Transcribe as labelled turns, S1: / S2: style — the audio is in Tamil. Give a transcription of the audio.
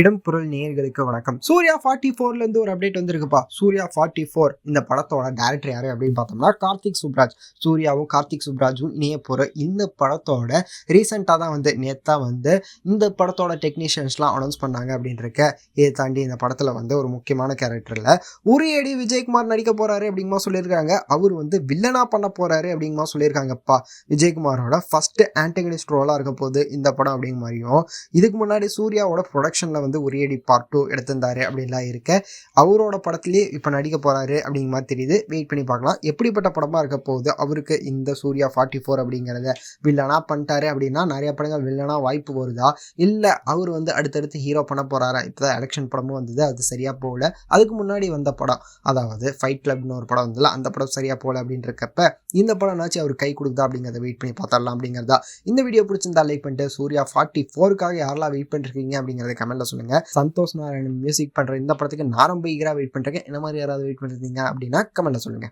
S1: இடம் பொருள் நேயர்களுக்கு வணக்கம். சூர்யா ஃபார்ட்டி ஃபோர்ல இருந்து ஒரு அப்டேட் வந்திருக்குப்பா. சூர்யா ஃபார்ட்டி ஃபோர் இந்த படத்தோட டேரக்டர் யாரு அப்படின்னு பார்த்தோம்னா கார்த்திக் சுப்ராஜ். சூர்யாவும் கார்த்திக் சுப்ராஜும் இணைய போற இந்த படத்தோட ரீசெண்டாக தான் வந்து நேத்தா வந்து இந்த படத்தோட டெக்னீஷியன்ஸ்லாம் அனௌன்ஸ் பண்ணாங்க அப்படின்னு இருக்க இதை தாண்டி இந்த படத்தில் வந்து ஒரு முக்கியமான கேரக்டரில் உரியடி விஜயகுமார் நடிக்க போறாரு அப்படிங்கமா சொல்லியிருக்காங்க. அவர் வந்து வில்லனா பண்ண போறாரு அப்படிங்கமா சொல்லியிருக்காங்கப்பா. விஜயகுமாரோட ஃபர்ஸ்ட் ஆன்டகனிஸ்ட் ரோலாக இருக்க போகுது இந்த படம் அப்படிங்க மாதிரியும். இதுக்கு முன்னாடி சூர்யாவோட ப்ரொடக்ஷனில் வந்து உரியடி பார்ட் டூ எடுத்திருந்தாரு அப்படின்லாம் இருக்க. அவரோட படத்துலேயே இப்போ நடிக்க போகிறாரு அப்படிங்கிற மாதிரி தெரியுது. வெயிட் பண்ணி பார்க்கலாம். எப்படிப்பட்ட படமாக இருக்க போகுது? அவருக்கு இந்த சூர்யா ஃபார்ட்டி ஃபோர் அப்படிங்கிறத வில்லனா பண்ணிட்டாரு அப்படின்னா நிறைய படங்கள் வில்லனா வாய்ப்பு வருதா? இல்லை அவர் வந்து அடுத்தடுத்து ஹீரோ பண்ண போகிறாரா இப்போ தான் எலெக்ஷன் படமும் வந்தது. அது சரியாக போகல. அதுக்கு முன்னாடி வந்த படம். அதாவது ஃபைட் கிளப்னு ஒரு படம் வந்ததுல அந்த படம் சரியாக போகல அப்படின்றக்கப்ப இந்த படம்னாச்சு அவர் கை கொடுக்குதா அப்படிங்கிறத வெயிட் பண்ணி பார்த்தரலாம் அப்படிங்கிறதா. இந்த வீடியோ பிடிச்சிருந்தா லைக் பண்ணிட்டு சூர்யா ஃபார்ட்டி ஃபோருக்காக யாரெல்லாம் வெயிட் பண்ணிருக்கீங்க அப்படிங்கிறத கமெண்ட்ல சொல்லுங்க. சந்தோஷ் நாராயணன் மியூசிக் பண்ற இந்த படத்துக்கு நான் ரொம்ப ஈகரா வெயிட் பண்றேன். என்ன மாதிரி யாராவது வெயிட் பண்ணிருந்தீங்க அப்படின்னா கமெண்ட்ல சொல்லுங்க.